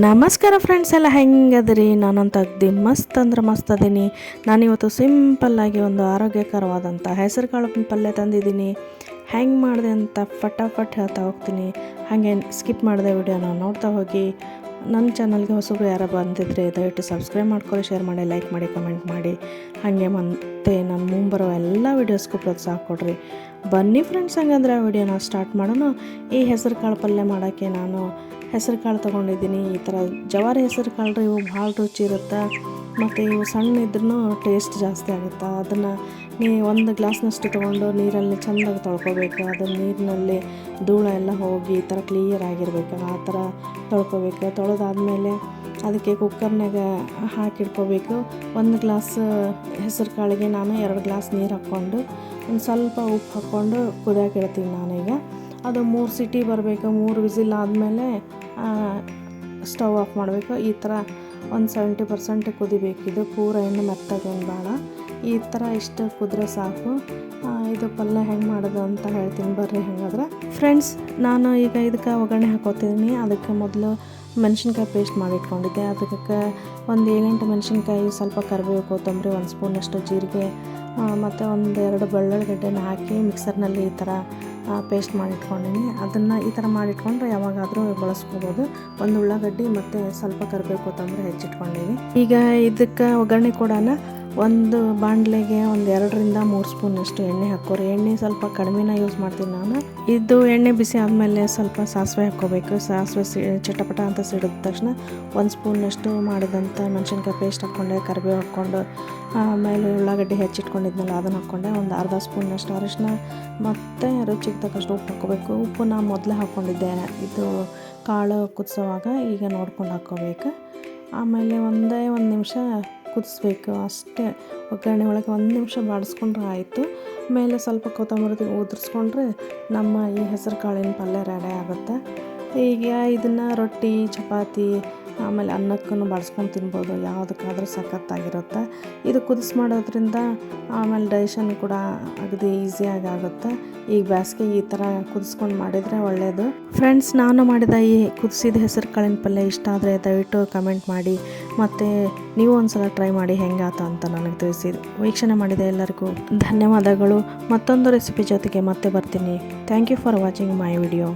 ನಮಸ್ಕಾರ ಫ್ರೆಂಡ್ಸ್ ಎಲ್ಲ ಹೆಂಗದ್ರಿ? ನಾನಂತ ಅಗ್ದಿ ಮಸ್ತ್ ಅಂದ್ರೆ ಮಸ್ತ್ ಅದೀನಿ. ನಾನಿವತ್ತು ಸಿಂಪಲ್ಲಾಗಿ ಒಂದು ಆರೋಗ್ಯಕರವಾದಂಥ ಹೆಸರು ಕಾಳು ಪಲ್ಯ ತಂದಿದ್ದೀನಿ. ಹೆಂಗೆ ಮಾಡಿದೆ ಅಂತ ಫಟಾಫಟ್ ಹೇಳ್ತಾ ಹೋಗ್ತೀನಿ. ಹಾಗೆ ಸ್ಕಿಪ್ ಮಾಡಿದೆ ವಿಡಿಯೋನ ನೋಡ್ತಾ ಹೋಗಿ. ನನ್ನ ಚಾನಲ್ಗೆ ಹೊಸಬ್ರು ಯಾರು ಬಂದಿದ್ರೆ ದಯವಿಟ್ಟು ಸಬ್ಸ್ಕ್ರೈಬ್ ಮಾಡ್ಕೊಳ್ಳಿ ಶೇರ್ ಮಾಡಿ ಲೈಕ್ ಮಾಡಿ ಕಮೆಂಟ್ ಮಾಡಿ. ಹಾಗೆ ಮತ್ತೆ ನಾನು ಮುಂಬರೋ ಎಲ್ಲ ವೀಡಿಯೋಸ್ಗೂ ಪ್ರೋತ್ಸಾಹ ಕೊಡ್ರಿ. ಬನ್ನಿ ಫ್ರೆಂಡ್ಸ್ ಹಂಗಂದ್ರೆ ಆ ವಿಡಿಯೋನ ಸ್ಟಾರ್ಟ್ ಮಾಡೋಣ. ಈ ಹೆಸರು ಕಾಳು ಪಲ್ಯ ಮಾಡೋಕ್ಕೆ ನಾನು ಹೆಸರು ಕಾಳು ತೊಗೊಂಡಿದ್ದೀನಿ. ಈ ಥರ ಜವಾರಿ ಹೆಸರು ಕಾಳು ಇವು ಭಾಳ ರುಚಿ ಇರುತ್ತೆ. ಮತ್ತು ಇವು ಸಣ್ಣ ಇದ್ರೂ ಟೇಸ್ಟ್ ಜಾಸ್ತಿ ಆಗುತ್ತೆ. ಅದನ್ನು ನೀ ಒಂದು ಗ್ಲಾಸ್ನಷ್ಟು ತೊಗೊಂಡು ನೀರಲ್ಲಿ ಚೆಂದಾಗಿ ತೊಳ್ಕೊಬೇಕು. ಅದು ನೀರಿನಲ್ಲಿ ಧೂಳ ಎಲ್ಲ ಹೋಗಿ ಈ ಥರ ಕ್ಲಿಯರ್ ಆಗಿರ್ಬೇಕು. ಆ ಥರ ತೊಳ್ಕೊಬೇಕು. ತೊಳೆದಾದ್ಮೇಲೆ ಅದಕ್ಕೆ ಕುಕ್ಕರ್ನಾಗ ಹಾಕಿಡ್ಕೋಬೇಕು ಒಂದು ಗ್ಲಾಸ್ ಹೆಸರು ಕಾಳಿಗೆ ನಾನು ಎರಡು ಗ್ಲಾಸ್ ನೀರು ಹಾಕ್ಕೊಂಡು ಒಂದು ಸ್ವಲ್ಪ ಉಪ್ಪು ಹಾಕ್ಕೊಂಡು ಕುದಿಯಾಕಿಡ್ತೀನಿ ನಾನೀಗ. ಅದು ಮೂರು ಸಿಟಿ ಬರಬೇಕು, ಮೂರು ವಿಸಿಲ್ ಆದಮೇಲೆ ಸ್ಟವ್ ಆಫ್ ಮಾಡಬೇಕು. ಈ ಥರ ಒಂದು ಸೆವೆಂಟಿ ಪರ್ಸೆಂಟ್ ಕುದಿಬೇಕು. ಇದು ಪೂರ ಎಣ್ಣೆ ಮೆತ್ತಾಗೇನು ಬೇಡ. ಈ ಥರ ಇಷ್ಟು ಕುದ್ರೆ ಸಾಕು. ಇದು ಪಲ್ಯ ಹೆಂಗೆ ಮಾಡೋದು ಅಂತ ಹೇಳ್ತೀನಿ. ಬರ್ರಿ ಹೆಂಗಾದ್ರೆ. ಫ್ರೆಂಡ್ಸ್ ನಾನು ಈಗ ಇದಕ್ಕೆ ಒಗ್ಗರಣೆ ಹಾಕೋತಿದ್ದೀನಿ. ಅದಕ್ಕೆ ಮೊದಲು ಮೆಣಸಿನ್ಕಾಯಿ ಪೇಸ್ಟ್ ಮಾಡಿಟ್ಕೊಂಡಿದ್ದೆ. ಅದಕ್ಕೆ ಒಂದು ಏಳೆಂಟು ಮೆಣಸಿನ್ಕಾಯಿ, ಸ್ವಲ್ಪ ಕರಿಬೇವು, ಕೊತ್ತಂಬರಿ, ಒಂದು ಸ್ಪೂನಷ್ಟು ಜೀರಿಗೆ ಮತ್ತು ಒಂದೆರಡು ಬೆಳ್ಳುಳ್ಳಿಗಡ್ಡೆನ ಹಾಕಿ ಮಿಕ್ಸರ್ನಲ್ಲಿ ಈ ಥರ ಪೇಸ್ಟ್ ಮಾಡಿಟ್ಕೊಂಡಿನಿ. ಅದನ್ನು ಈ ಥರ ಮಾಡಿಟ್ಕೊಂಡ್ರೆ ಯಾವಾಗಾದರೂ ಬಳಸ್ಕೋಬೋದು ಒಂದು ಉಳ್ಳಾಗಡ್ಡಿ ಮತ್ತು ಸ್ವಲ್ಪ ಕರಿಬೇವು ಕೊತ್ತಂಬರಿ ಹೆಚ್ಚಿಟ್ಕೊಂಡಿನಿ. ಈಗ ಇದಕ್ಕೆ ಒಗ್ಗರಣೆ ಕೊಡೋಣ ಒಂದು ಬಾಣಲೆಗೆ ಒಂದು ಎರಡರಿಂದ ಮೂರು ಸ್ಪೂನಷ್ಟು ಎಣ್ಣೆ ಹಾಕೋರಿ ಎಣ್ಣೆ ಸ್ವಲ್ಪ ಕಡಿಮೆನ ಯೂಸ್ ಮಾಡ್ತೀನಿ ನಾನು. ಇದು ಎಣ್ಣೆ ಬಿಸಿ ಆದಮೇಲೆ ಸ್ವಲ್ಪ ಸಾಸಿವೆ ಹಾಕ್ಕೋಬೇಕು. ಸಾಸಿವೆ ಸಿ, ಚಟಪಟ ಅಂತ ಸಿಡಿದ ತಕ್ಷಣ ಒಂದು ಸ್ಪೂನಷ್ಟು ಮಾಡಿದಂಥ ಮೆಣಸಿನ್ಕಾಯಿ ಪೇಸ್ಟ್ ಹಾಕ್ಕೊಂಡೆ, ಕರಿಬೇವು ಹಾಕ್ಕೊಂಡು, ಆಮೇಲೆ ಉಳ್ಳಾಗಡ್ಡಿ ಹೆಚ್ಚಿಟ್ಕೊಂಡಿದ್ನಲ್ಲ ಅದನ್ನು ಹಾಕ್ಕೊಂಡೆ. ಒಂದು ಅರ್ಧ ಸ್ಪೂನಷ್ಟು ಅರಿಶಿನ ಮತ್ತು ರುಚಿಗೆ ತಕ್ಕಷ್ಟು ಉಪ್ಪು ಹಾಕ್ಕೋಬೇಕು. ಉಪ್ಪು ನಾನು ಮೊದಲೇ ಹಾಕ್ಕೊಂಡಿದ್ದೆ ಇದು ಕಾಳು ಕುದಿಸೋವಾಗ ಈಗ ನೋಡ್ಕೊಂಡು ಹಾಕ್ಕೋಬೇಕು. ಆಮೇಲೆ ಒಂದೇ ಒಂದು ನಿಮಿಷ ಕುದಿಸ್ಬೇಕು. ಅಷ್ಟೇ. ಒಗ್ಗರಣೆ ಒಳಗೆ ಒಂದು ನಿಮಿಷ ಬಾಡಿಸ್ಕೊಂಡ್ರೆ ಆಯಿತು. ಮೇಲೆ ಸ್ವಲ್ಪ ಕೊತ್ತಂಬರಿ ಉದುರಿಸ್ಕೊಂಡ್ರೆ ನಮ್ಮ ಈ ಹೆಸರು ಕಾಳಿನ ಪಲ್ಯ ರೆಡಿ ಆಗುತ್ತೆ. ಈಗ ಇದನ್ನು ರೊಟ್ಟಿ, ಚಪಾತಿ ಆಮೇಲೆ ಅನ್ನಕ್ಕೂ ಬಡಿಸ್ಕೊಂಡು ತಿನ್ಬೋದು, ಯಾವುದಕ್ಕಾದರೂ ಸಖತ್ತಾಗಿರುತ್ತೆ. ಇದು ಕುದಿಸ್ ಮಾಡೋದ್ರಿಂದ ಆಮೇಲೆ ಡೈಷನ್ ಕೂಡ ಅಗದಿ ಈಸಿಯಾಗಿ ಆಗುತ್ತೆ. ಈಗ ಬ್ಯಾಸ್ಗೆ ಈ ಥರ ಕುದಿಸ್ಕೊಂಡು ಮಾಡಿದರೆ ಒಳ್ಳೆಯದು ಫ್ರೆಂಡ್ಸ್ ನಾನು ಮಾಡಿದ ಈ ಕುದಿಸಿದ ಹೆಸರು ಕಾಳಿನ ಪಲ್ಯ ಇಷ್ಟ ಆದರೆ ದಯವಿಟ್ಟು ಕಮೆಂಟ್ ಮಾಡಿ. ಮತ್ತು ನೀವು ಒಂದ್ಸಲ ಟ್ರೈ ಮಾಡಿ ಹೆಂಗಾತ ಅಂತ ನನಗೆ ತಿಳಿಸಿ. ವೀಕ್ಷಣೆ ಮಾಡಿದ ಎಲ್ಲರಿಗೂ ಧನ್ಯವಾದಗಳು. ಮತ್ತೊಂದು ರೆಸಿಪಿ ಜೊತೆಗೆ ಮತ್ತೆ ಬರ್ತೀನಿ. Thank you for watching my video